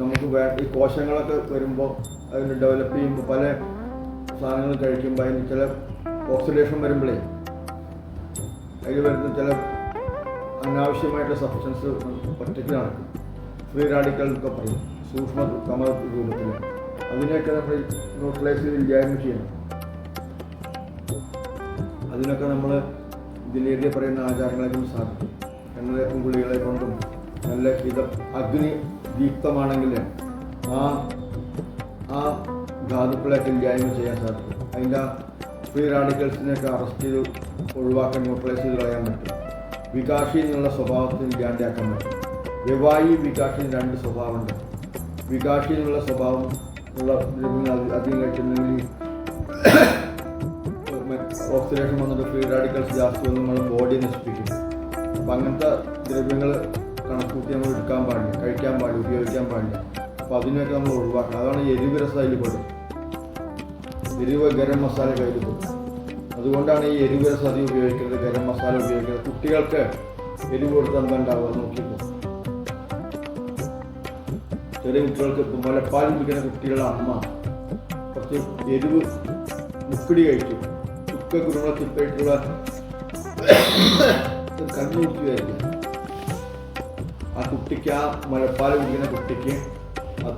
നമുക്ക് ഈ കോശങ്ങളൊക്കെ വരുമ്പോൾ അതിന് ഡെവലപ്പ് ചെയ്യുമ്പോൾ പല സാധനങ്ങൾ കഴിക്കുമ്പോൾ അതിന് ചില ഓക്സിഡേഷൻ വരുമ്പോഴേ അതിൽ വരുന്ന ചില അനാവശ്യമായിട്ടുള്ള സബ്സ്റ്റൻസ് ഒറ്റയ്ക്ക് നടക്കും. ഫ്രീ റാഡിക്കൽ ഒക്കെ പറയും. സൂക്ഷ്മ കമ രൂപത്തിൽ അതിനെയൊക്കെ നമ്മൾ ന്യൂട്രലൈസ് ചെയ്ത് ഇല്ലായ്മ ചെയ്യണം. അതിനൊക്കെ നമ്മൾ ഇതിലേറിയ പറയുന്ന ആചാരങ്ങളെ സാധിക്കും. എണ്ണ ഗുളികളെ കൊണ്ടും നല്ല ഇത് അഗ്നി ദീപ്തമാണെങ്കിൽ ആ ആ ധാതുക്കളെയൊക്കെ ഇല്ലായ്മ ചെയ്യാൻ സാധിക്കും. അതിന്റെ ഫ്രീ റാഡിക്കൽസിനെയൊക്കെ അറസ്റ്റ് ചെയ്ത് ഒഴിവാക്കാൻ ന്യൂട്രലൈസ് ചെയ്ത് കളയാൻ പറ്റും. വികാഷി എന്നുള്ള സ്വഭാവത്തിന് ഇല്ലാണ്ടാക്കാൻ പറ്റും. വ്യവായി വികാഷി രണ്ട് സ്വഭാവമുണ്ട്. വികാഷി എന്നുള്ള സ്വഭാവം ഉള്ള അധികം കഴിച്ചിട്ടുണ്ടെങ്കിൽ ഓക്സിഡേഷൻ വന്നിട്ട് ഫ്രീ റാഡിക്കൽസ് ജാസ്തി നമ്മൾ ബോഡി നശിപ്പിക്കും. അപ്പം അങ്ങനത്തെ ദ്രവ്യങ്ങൾ കണക്കൂട്ടി നമ്മൾ എടുക്കാൻ പാടില്ല കഴിക്കാൻ പാടില്ല ഉപയോഗിക്കാൻ പാടില്ല. അപ്പോൾ അതിനൊക്കെ നമ്മൾ ഒഴിവാക്കണം. അതാണ് എരിവ് രസം അതിൽ പെടും. എരിവ് ഗരം മസാല കയ്യിൽ പെടും. അതുകൊണ്ടാണ് ഈ എരിവ് രസം അധികം ഉപയോഗിക്കുന്നത് ഗരം മസാല ഉപയോഗിക്കുന്നത് കുട്ടികൾക്ക് എരിവ് കൊടുത്ത് എന്താ ഉണ്ടാവുക നോക്കിയപ്പോൾ ചെറിയ കുട്ടികൾക്ക് ഇപ്പം മുലപ്പാൽ കുടിക്കുന്ന കുട്ടികളുടെ അമ്മ കുറച്ച് എരിവ് മുക്കടി കഴിക്കും. ചുക്ക കുരുമുളക്കിട്ടായിട്ടുള്ള കഞ്ഞി കുടിക്കുകയായിരുന്നു ആ കുട്ടിക്ക് ആ മുലപ്പാൽ കുടിക്കുന്ന കുട്ടിക്ക്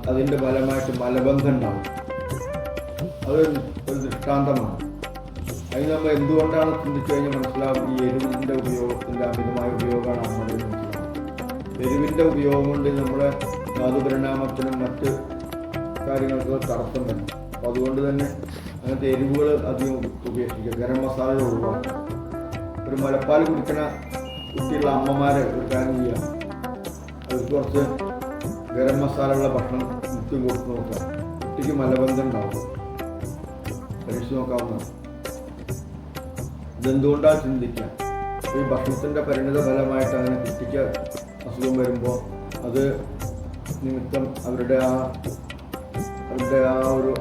അതിന്റെ ഫലമായിട്ട് മലബന്ധം ഉണ്ടാവും. അത് ഒരു ദൃഷ്ടാന്തമാണ്. അതിന് നമ്മൾ എന്തുകൊണ്ടാണ് ചിന്തിച്ചു കഴിഞ്ഞാൽ മനസ്സിലാവും? ഈ എരിവിന്റെ ഉപയോഗത്തിന്റെ അമിതമായ ഉപയോഗമാണ് നമ്മുടെ മനസ്സിലാവുന്നത്. എരിവിന്റെ ഉപയോഗം കൊണ്ട് നമ്മുടെ ധാതുപരിണാമത്തിനും മറ്റ് കാര്യങ്ങൾക്കൊക്കെ തടസ്സം വരും. അപ്പോൾ അതുകൊണ്ട് തന്നെ അങ്ങനത്തെ എരിവുകൾ അധികം ഉപേക്ഷിക്കുക. ഗരം മസാല ഒഴിവാക്കുക. ഒരു മുലപ്പാൽ കുടിക്കുന്ന കുട്ടിയുള്ള അമ്മമാരെ ഒരു കാര്യം ചെയ്യാം. അവർക്ക് കുറച്ച് ഗരം മസാലയുള്ള ഭക്ഷണം നിത്യം കൊടുത്ത് നോക്കാം. കുട്ടിക്ക് മലബന്ധം ഉണ്ടാവും. പരീക്ഷിച്ച് നോക്കാവുന്നതാണ് ഇതെന്തുകൊണ്ടാണ് ചിന്തിക്കാം ഈ ഭക്ഷണത്തിന്റെ പരിണിത ഫലമായിട്ട് അങ്ങനെ കുട്ടിക്ക് അസുഖം വരുമ്പോൾ അത് നിമിത്തം അവരുടെ ആ അവരുടെ ആ ഒരു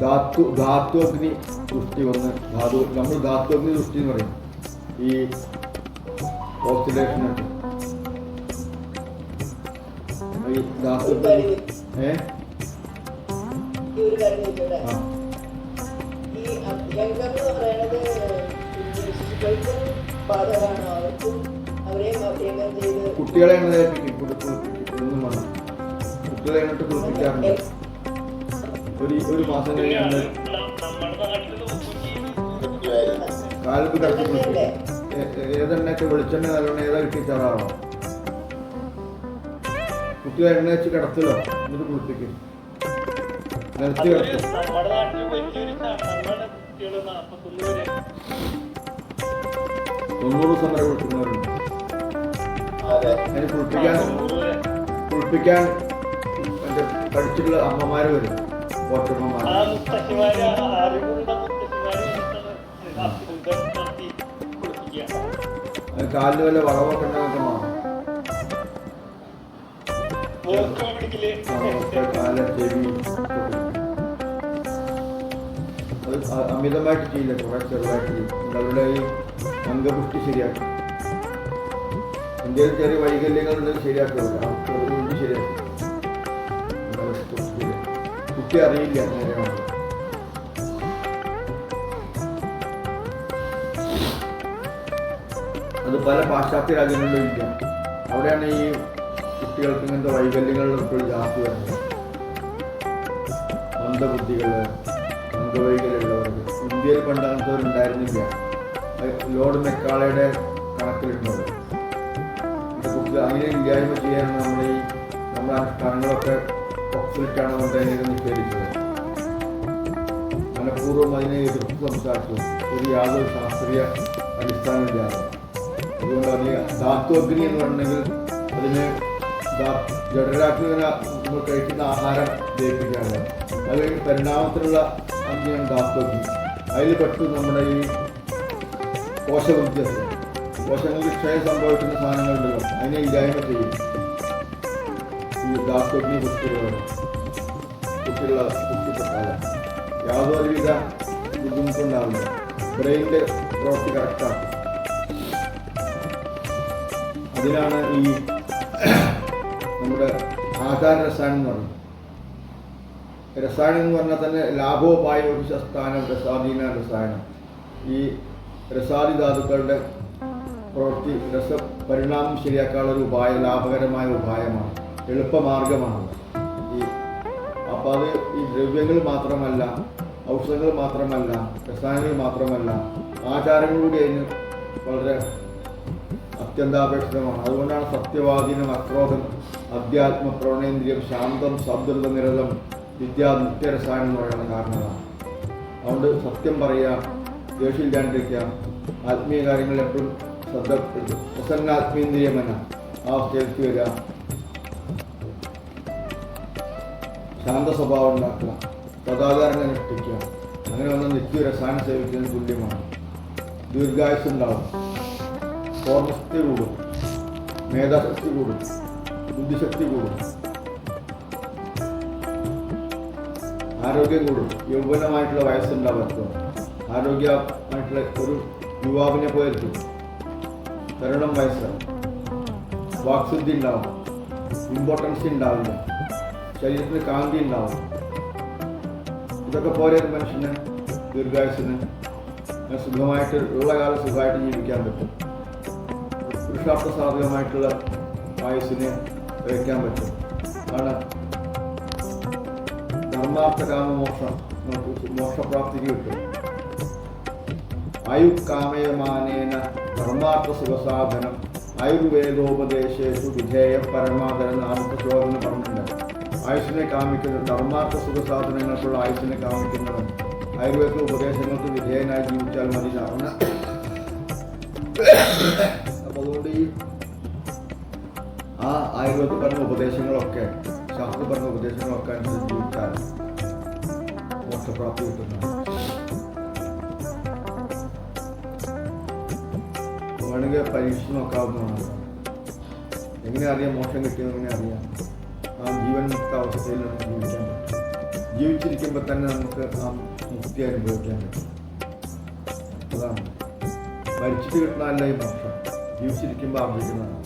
ധാത്തു ധാത്വഗ്നി സൃഷ്ടി വന്ന് ധാതു നമ്മൾ ധാത്വഗ്നി സൃഷ്ടി എന്ന് പറയും. ഈ ഓക്സിഡേഷനൊക്കെ കുട്ടികളെ കുട്ടികളെ എന്നിട്ട് കുളിപ്പിക്കാറുണ്ട്. ഒരു ഒരു മാസം കഴിഞ്ഞാണ് കാലത്ത് ഏ- ഏതെണ്ണയൊക്കെ വെളിച്ചെണ്ണ നല്ലോണം ഏതാ കിട്ടിച്ചാറാവോ കുട്ടികളെ എണ്ണ വെച്ച് കിടത്തലോ എന്നിട്ട് കുളിപ്പിക്കും. നിലത്ത് കിടത്തും തൊണ്ണൂറ് ദിവസം വരെ കുളിപ്പിക്കുന്നവരുണ്ട്. അതെ. അതിന് കുളിപ്പിക്കാൻ കുളിപ്പിക്കാൻ എന്റെ പഠിച്ചിട്ടുള്ള അമ്മമാര് വരും. പോറ്റമ്മമാർ കാലിന് വല്ല വളവൊക്കെ അമിതമായിട്ട് ചെയ്യില്ല. കുറെ ചെറുതായിട്ട് അവരുടെ ഈ അംഗപുഷ്ടി ശരിയാക്കും. ഇന്ത്യയിൽ ചെറിയ വൈകല്യങ്ങളുണ്ടെങ്കിൽ ശരിയാക്കില്ല. അവർക്ക് ശരിയാക്കും കുട്ടി അറിയില്ല. അത് പല പാശ്ചാത്യ രാജ്യങ്ങളിലും ഇല്ല. അവിടെയാണ് ഈ കുട്ടികൾക്ക് ഇങ്ങനത്തെ വൈകല്യങ്ങളിലൊക്കെ ജാസ്തി വരുന്നത് മന്ദബുദ്ധികൾ മന്ദവൈകല്യമുള്ളവർക്ക്. ഇന്ത്യയിൽ പണ്ട് അങ്ങനത്തെ ഉണ്ടായിരുന്നില്ല ലോർഡ് മെക്കാളയുടെ കണക്കിലുണ്ടാവും കുട്ടികൾ കുട്ടി അങ്ങനെ ഇല്ലായ്മ ചെയ്യാനാണ് നമ്മൾ ഈ നമ്മുടെ അനുഷ്ഠാനങ്ങളൊക്കെ ഒപ്പിലിട്ടാണ് കൊണ്ട് അതിനെ നിഷേധിച്ചത്. മനഃപൂർവം അതിനെ എതിർത്ത് സംസാരിച്ചു. ഒരു യാതൊരു ശാസ്ത്രീയ അടിസ്ഥാനമില്ലാതെ. അതുകൊണ്ട് അതിന് ധാത്വഗ്നി എന്ന് പറഞ്ഞെങ്കിൽ അതിന് എന്ന നമ്മൾ കഴിക്കുന്ന ആഹാരം ജയിപ്പിക്കുകയാണ് അല്ലെങ്കിൽ പരിണാമത്തിലുള്ള അഗ്നിയാണ് ദാസ്തോക്കി അതിൽ പെട്ടു നമ്മുടെ ഈ കോശവൃദ്ധ്യസ് കോശങ്ങൾക്ക് ക്ഷയം സംഭവിക്കുന്ന സാധനങ്ങളുണ്ടല്ലോ അതിനെ ഇല്ലായ്മ ചെയ്യും. ഈ ദാസ്തോക്കിനെ കുട്ടികളാണ് കുട്ടികളെ കുട്ടിപ്പെട്ടാൽ യാതൊരുവിധ ബുദ്ധിമുട്ടുണ്ടാവില്ല. ബ്രെയിനിന്റെ പ്രവൃത്തി നമ്മുടെ ആധാര രസായനം എന്ന് പറഞ്ഞു. രസായനം എന്ന് പറഞ്ഞാൽ തന്നെ ലാഭോപായ സ്ഥാനം രസാധീന രസായനം. ഈ രസാദി ധാതുക്കളുടെ പ്രവൃത്തി രസ പരിണാമം ശരിയാക്കാനുള്ള ഒരു ഉപായ ലാഭകരമായ ഉപായമാണ് എളുപ്പമാർഗമാണ്. ഈ അപ്പോൾ അത് ഈ ദ്രവ്യങ്ങൾ മാത്രമല്ല ഔഷധങ്ങൾ മാത്രമല്ല രസായനങ്ങൾ മാത്രമല്ല ആചാരങ്ങൾ അതിന് വളരെ അത്യന്താപേക്ഷിതമാണ്. അതുകൊണ്ടാണ് സത്യവാദീനം അക്രോധം അധ്യാത്മ പ്രവണേന്ദ്രിയം ശാന്തം സദൃത നിരതം വിദ്യാ നിത്യരസായനം എന്ന് പറയുന്ന കാരണമാണ് അതുകൊണ്ട് സത്യം പറയുക ദേഷ്യമില്ലാണ്ടിരിക്കുക ആത്മീയ കാര്യങ്ങളിൽ എപ്പോഴും ശ്രദ്ധ പ്രസന്നാത്മീന്ദ്രിയമന ആ അവസ്ഥയിലേക്ക് വരിക. ശാന്ത സ്വഭാവം ഉണ്ടാക്കുക. സദാചാരം അനുഷ്ഠിക്കുക അങ്ങനെ വന്ന നിത്യ രസായന സേവിക്കുന്നതിന് തുല്യമാണ്. ദീർഘായുസ് ഉണ്ടാവും. ഓർമ്മശക്തി കൂടും. മേധാശക്തി കൂടും. ബുദ്ധിശക്തി കൂടും. ആരോഗ്യം കൂടും. യൗവനമായിട്ടുള്ള വയസ്സുണ്ടാവും ആരോഗ്യമായിട്ടുള്ള ഒരു യുവാവിനെ എത്തും തരുണം വയസ്സ്. വാക്ശുദ്ധി ഉണ്ടാവും. ഇമ്പോർട്ടൻസ് ഉണ്ടാവില്ല. ശരീരത്തിന് കാന്തി ഉണ്ടാവും. ഇതൊക്കെ പോരെ മനുഷ്യന് ദീർഘായുസിന് സുഖമായിട്ട് ഉള്ള കാലം സുഖമായിട്ട് ജീവിക്കാൻ പറ്റും. പുരുഷാർത്ഥ സാധകമായിട്ടുള്ള ആയുസ്സിനെ വയ്ക്കാൻ പറ്റും. കാരണം ധർമാർത്ഥ കാമമോക്ഷം മോക്ഷപ്രാപ്തിക്ക് കിട്ടും. ആയുക്കാമയമാനേന ധർമാർത്ഥ സുഖസാധനം ആയുർവേദോപദേശേഷു വിധേയ പരമാതരം നാമത്തെ ചോദന പറഞ്ഞിട്ടുണ്ട്. ആയുഷിനെ കാമിക്കുന്ന ധർമാർത്ഥ സുഖസാധനങ്ങൾക്കുള്ള ആയുഷിനെ കാമിക്കുന്നതും ആയുർവേദ ഉപദേശങ്ങൾക്ക് വിധേയനായി ജീവിച്ചാൽ മതി നടന്ന ആ ആയുർവേദ പറഞ്ഞ ഉപദേശങ്ങളൊക്കെ ശാസ്ത്ര പറഞ്ഞ ഉപദേശങ്ങളൊക്കെ അനുസരിച്ച് ജീവിച്ചാൽ മോക്ഷപ്രാപ്തി കിട്ടുന്നതാണ് വേണമെങ്കിൽ പരീക്ഷിച്ച് നോക്കാവുന്നതാണ്. എങ്ങനെ അറിയാം? മോക്ഷം കിട്ടിയെന്ന് എങ്ങനെ അറിയാം? ആ ജീവൻ മുക്ത അവസ്ഥയിൽ നമുക്ക് ജീവിക്കാൻ പറ്റും. ജീവിച്ചിരിക്കുമ്പോൾ തന്നെ നമുക്ക് ആ മുക്തി അനുഭവിക്കാൻ പറ്റും. അതാണ്. മരിച്ചിട്ട് കിട്ടുന്നതല്ല ഈ മോക്ഷം. ജീവിച്ചിരിക്കുമ്പോൾ ആഗ്രഹിക്കുന്നതാണ്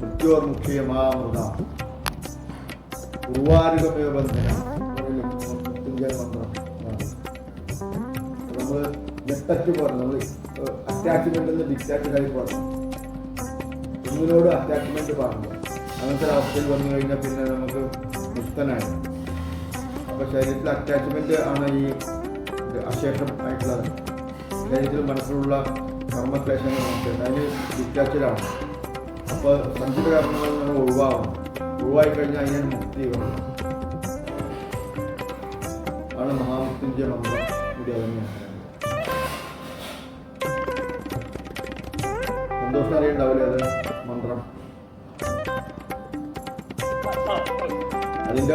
മൃത്യോർ മുഖ്യമാമൃത ഉർവാരുകമേ ബന്ധന മന്ത്രം. നമ്മൾ ഞെട്ടറ്റ് പോകണം നമ്മൾ അറ്റാച്ച്മെന്റ് നിന്ന് ഡിറ്റാച്ച്ഡ് ആയി പറഞ്ഞു ഒന്നിനോട് അറ്റാച്ച്മെന്റ് പാടില്ല അങ്ങനത്തെ അവസ്ഥയിൽ വന്നു കഴിഞ്ഞാൽ പിന്നെ നമുക്ക് മുക്തനായി. അപ്പൊ ശരീരത്തിൽ അറ്റാച്ച്മെന്റ് ആണ് ഈ അശേഷം ആയിട്ടുള്ളത്. ശരീരത്തിൽ മനസ്സിലുള്ള കർമ്മക്ലേശങ്ങൾ നമുക്ക് അതിന് ഡിറ്റാച്ചഡാണ് അപ്പോൾ സഞ്ചിത കർമ്മങ്ങൾ നമ്മൾ ഒഴിവാകണം ഒഴിവായി കഴിഞ്ഞാൽ അതിനാണ് മുക്തി വേണം. ആണ് മഹാമുക്തിന്റെ മന്ത്രം. കൂടി സന്തോഷം അറിയണ്ടാവില്ലേ അത് മന്ത്രം? അതിന്റെ